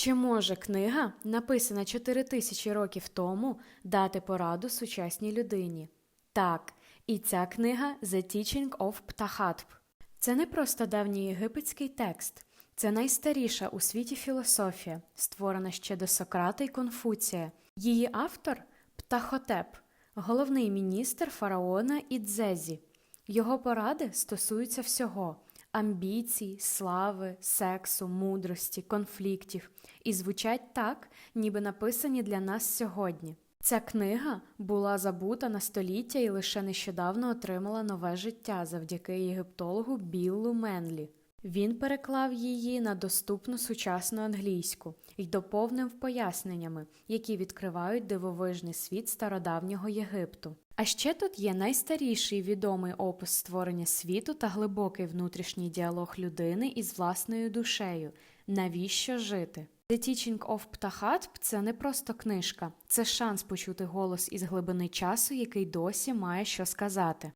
Чи може книга, написана 4000 років тому, дати пораду сучасній людині? Так, і ця книга The Teaching of Птахатп. Це не просто давній єгипетський текст, це найстаріша у світі філософія, створена ще до Сократа й Конфуція. Її автор Птахотеп, головний міністр фараона Ідзезі. Його поради стосуються всього амбіцій, слави, сексу, мудрості, конфліктів і звучать так, ніби написані для нас сьогодні. Ця книга була забута на століття і лише нещодавно отримала нове життя завдяки єгиптологу Біллу Менлі. Він переклав її на доступну сучасну англійську і доповнив поясненнями, які відкривають дивовижний світ стародавнього Єгипту. А ще тут є найстаріший відомий опис створення світу та глибокий внутрішній діалог людини із власною душею. Навіщо жити? The Teaching of Птахатп – це не просто книжка, це шанс почути голос із глибини часу, який досі має що сказати.